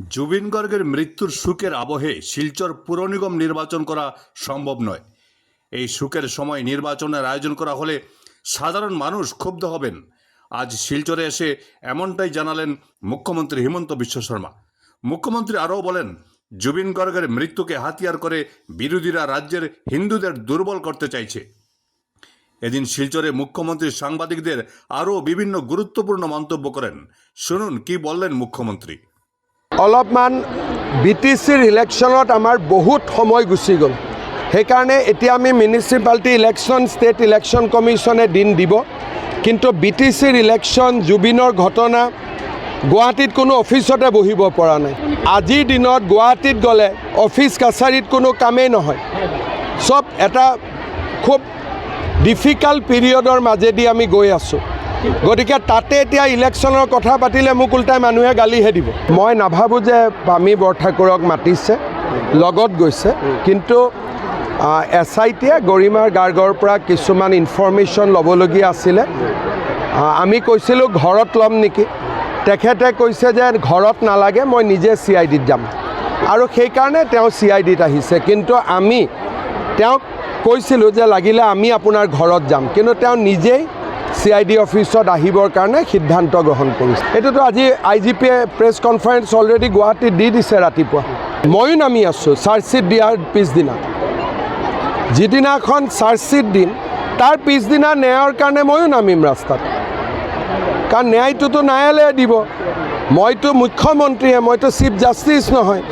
জুবিন গর্গের মৃত্যুর সুখের আবহে শিলচর পুর নিগম নির্বাচন করা সম্ভব নয়। এই সুখের সময় নির্বাচনের আয়োজন করা হলে সাধারণ মানুষ ক্ষুব্ধ হবেন। আজ শিলচরে এসে এমনটাই জানালেন মুখ্যমন্ত্রী হিমন্ত বিশ্ব শর্মা। মুখ্যমন্ত্রী আরও বলেন, জুবিন গর্গের মৃত্যুকে হাতিয়ার করে বিরোধীরা রাজ্যের হিন্দুদের দুর্বল করতে চাইছে। এদিন শিলচরে মুখ্যমন্ত্রী সাংবাদিকদের আরও বিভিন্ন গুরুত্বপূর্ণ মন্তব্য করেন। শুনুন কি বললেন মুখ্যমন্ত্রী। অলপমান বি টি চিৰ ইলেকশ্যনত আমাৰ বহুত সময় গুচি গ'ল। সেইকাৰণে এতিয়া আমি মিউনিচিপালিটি ইলেকশ্যন ষ্টেট ইলেকশ্যন কমিশ্যনে দিন দিব। কিন্তু বি টি চিৰ ইলেকশ্যন জুবিনৰ ঘটনা গুৱাহাটীত কোনো অফিচতে বহিব পৰা নাই। আজিৰ দিনত গুৱাহাটীত গ'লে অফিচ কাছাৰীত কোনো কামেই নহয়। চব এটা খুব ডিফিকাল্ট পিৰিয়ডৰ মাজেদি আমি গৈ আছোঁ। গতিকে তাতে এতিয়া ইলেকশ্যনৰ কথা পাতিলে মোক ওলোটাই মানুহে গালিহে দিব। মই নাভাবোঁ যে পামী বৰঠাকুৰক মাতিছে, লগত গৈছে, কিন্তু এছ আই টিয়ে গৰিমাৰ গাৰ্গৰ পৰা কিছুমান ইনফৰ্মেশ্যন ল'বলগীয়া আছিলে। আমি কৈছিলোঁ, ঘৰত ল'ম নেকি? তেখেতে কৈছে যে, ঘৰত নালাগে, মই নিজে চি আই ডিত যাম। আৰু সেইকাৰণে তেওঁ চি আই ডিত আহিছে। কিন্তু আমি, তেওঁক কৈছিলোঁ যে, লাগিলে আমি আপোনাৰ ঘৰত যাম। কিন্তু তেওঁ নিজেই চি আই ডি অফিচত আহিবৰ কাৰণে সিদ্ধান্ত গ্ৰহণ কৰিছে। এইটোতো আজি আই জি পিয়ে প্ৰেছ কনফাৰেঞ্চ অলৰেডি গুৱাহাটীত দি দিছে ৰাতিপুৱা। ময়ো নামি আছোঁ, চাৰ্জশ্বিট দিয়াৰ পিছদিনা। যিদিনাখন চাৰ্জশ্বিট দিম, তাৰ পিছদিনা ন্যায়ৰ কাৰণে ময়ো নামিম ৰাস্তাত। কাৰণ ন্যায়টোতো ন্যায়ালয়ে দিব। মইতো মুখ্যমন্ত্ৰীহে মইতো চিফ জাষ্টিছ নহয়।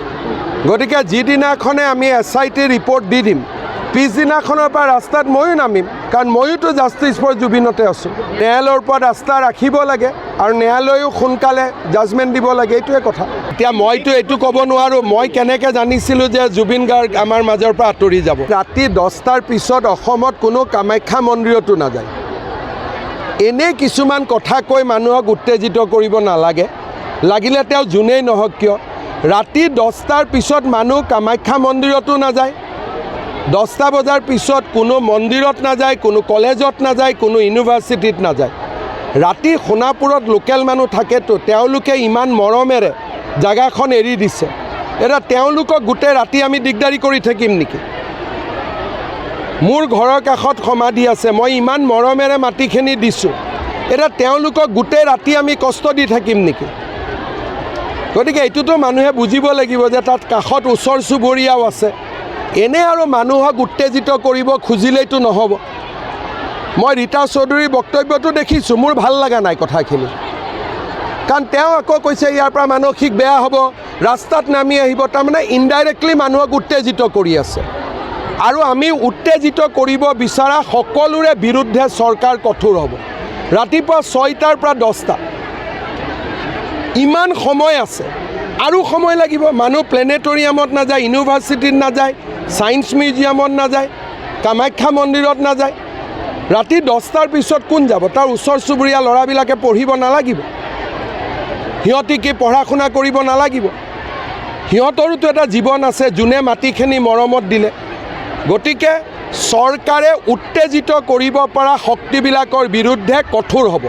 গতিকে যিদিনাখনে আমি এছ আই টি ৰিপৰ্ট দি দিম পিছদিনাখনৰ পৰা ৰাস্তাত ময়ো নামিম, কাৰণ ময়োতো জাষ্টিছ ফৰ জুবিনতে আছোঁ। ন্যায়ালয়ৰ ওপৰত আস্থা ৰাখিব লাগে আৰু ন্যায়ালয়েও সোনকালে জাজমেণ্ট দিব লাগে, এইটোৱে কথা। এতিয়া মইতো এইটো ক'ব নোৱাৰোঁ, মই কেনেকৈ জানিছিলোঁ যে জুবিন গাৰ্গ আমাৰ মাজৰ পৰা আঁতৰি যাব। ৰাতি দহটাৰ পিছত অসমত কোনো কামাখ্যা মন্দিৰতো নাযায়। এনেই কিছুমান কথা কৈ মানুহক উত্তেজিত কৰিব নালাগে। লাগিলে তেওঁ যোনেই নহওক কিয়? ৰাতি দহটাৰ পিছত মানুহ কামাখ্যা মন্দিৰতো নাযায়। দহটা বজাৰ পিছত কোনো মন্দিৰত নাযায়, কোনো কলেজত নাযায়, কোনো ইউনিভাৰ্চিটিত নাযায়। ৰাতি সোণাপুৰত লোকেল মানুহ থাকেতো তেওঁলোকে ইমান মৰমেৰে জেগাখন এৰি দিছে। এতিয়া তেওঁলোকক গোটেই ৰাতি আমি দিগদাৰি কৰি থাকিম নেকি? মোৰ ঘৰৰ কাষত সমাধি আছে, মই ইমান মৰমেৰে মাটিখিনি দিছোঁ। এতিয়া তেওঁলোকক গোটেই ৰাতি আমি কষ্ট দি থাকিম নেকি? গতিকে এইটোতো মানুহে বুজিব লাগিব যে তাত কাষত ওচৰ চুবুৰীয়াও আছে। এনে আৰু মানুহক উত্তেজিত কৰিব খুজিলেইতো নহ'ব। মই ৰীতা চৌধুৰীৰ বক্তব্যটো দেখিছোঁ, মোৰ ভালো লগা নাই কথাখিনি। কাৰণ তেওঁ আকৌ কৈছে, ইয়াৰ পৰা মানসিক বেয়া হ'ব, ৰাস্তাত নামি আহিব, তাৰমানে ইনডাইৰেক্টলি মানুহক উত্তেজিত কৰি আছে। আৰু আমি উত্তেজিত কৰিব বিচৰা সকলোৰে বিৰুদ্ধে চৰকাৰ কঠোৰ হ'ব। ৰাতিপুৱা ছয়টাৰ পৰা দহটা। ইমান সময় আছে। আৰু সময় লাগিব। মানুহ প্লেনেটৰিয়ামত নাযায়, ইউনিভাৰ্চিটিত নাযায় ছায়েন্স মিউজিয়ামত নাযায়, কামাখ্যা মন্দিৰত নাযায়। ৰাতি দহটাৰ পিছত কোন যাব? তাৰ ওচৰ চুবুৰীয়া ল'ৰাবিলাকে পঢ়িব নালাগিব। সিহঁতি কি পঢ়া শুনা কৰিব নালাগিব? সিহঁতৰোতো এটা জীৱন আছে, যোনে মাটিখিনি মৰমত দিলে। গতিকে চৰকাৰে উত্তেজিত কৰিব পৰা শক্তিবিলাকৰ বিৰুদ্ধে কঠোৰ হ'ব।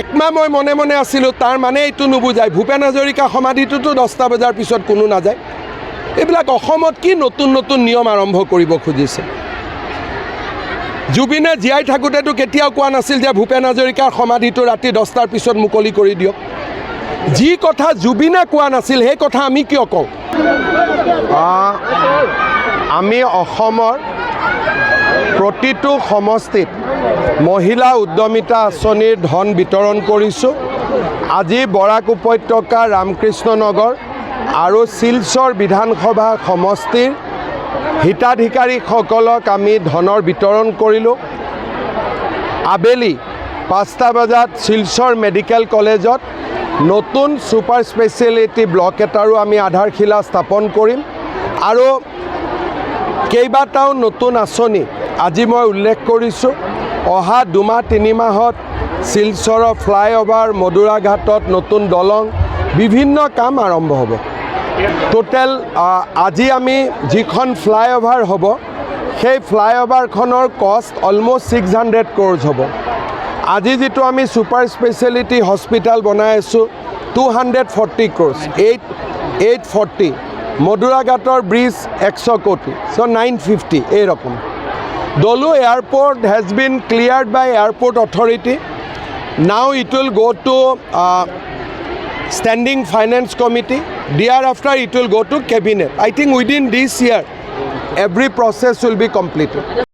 একমাহ মই মনে মনে আছিলোঁ, তাৰ মানে এইটো নুবুজায়। ভূপেন হাজৰিকা সমাধিটোতো দহটা বজাৰ পিছত কোনো নাযায়। এইবিলাক অসমত কি নতুন নতুন নিয়ম আৰম্ভ কৰিব খুজিছে? জুবিনে জীয়াই থাকোঁতেতো কেতিয়াও কোৱা নাছিল যে ভূপেন হাজৰিকাৰ সমাধিটো ৰাতি দহটাৰ পিছত মুকলি কৰি দিয়ক। যি কথা জুবিনে কোৱা নাছিল, সেই কথা আমি কিয় কওঁ? আমি অসমৰ প্ৰতিটো সমষ্টিত মহিলা উদ্যমিতা আঁচনিৰ ধন বিতৰণ কৰিছোঁ। আজি বৰাক উপত্যকা ৰামকৃষ্ণ নগৰ আৰু শিলচৰ বিধানসভা সমষ্টিৰ হিতাধিকাৰীসকলক আমি ধনৰ বিতৰণ কৰিলোঁ। আবেলি পাঁচটা বজাত শিলচৰ মেডিকেল কলেজত নতুন ছুপাৰ স্পেচিয়েলিটি ব্লক এটাৰো আমি আধাৰশিলা স্থাপন কৰিম। আৰু কেইবাটাও নতুন আঁচনি আজি মই উল্লেখ কৰিছোঁ। অহা দুমাহ তিনিমাহত শিলচৰৰ ফ্লাইঅভাৰ মধুৰাঘাটত নতুন দলং বিভিন্ন কাম আৰম্ভ হ'ব। টোটেল আজি আমি যিখন ফ্লাইঅভাৰ হ'ব সেই ফ্লাইঅভাৰখনৰ কষ্ট অলম'ষ্ট ছিক্স হাণ্ড্ৰেড ক্ৰ'ৰ্ছ হ'ব। আজি যিটো আমি ছুপাৰ স্পেচিয়েলিটি হস্পিটেল বনাই আছোঁ two hundred forty crores eight eight forty মধুৰাঘাটৰ bridge একশ কোটি চ' নাইন ফিফটি এইরকম। airport has been cleared by airport authority. Now it will go to uh, standing finance committee. Thereafter it will go to cabinet. I think within this year, every process will be completed.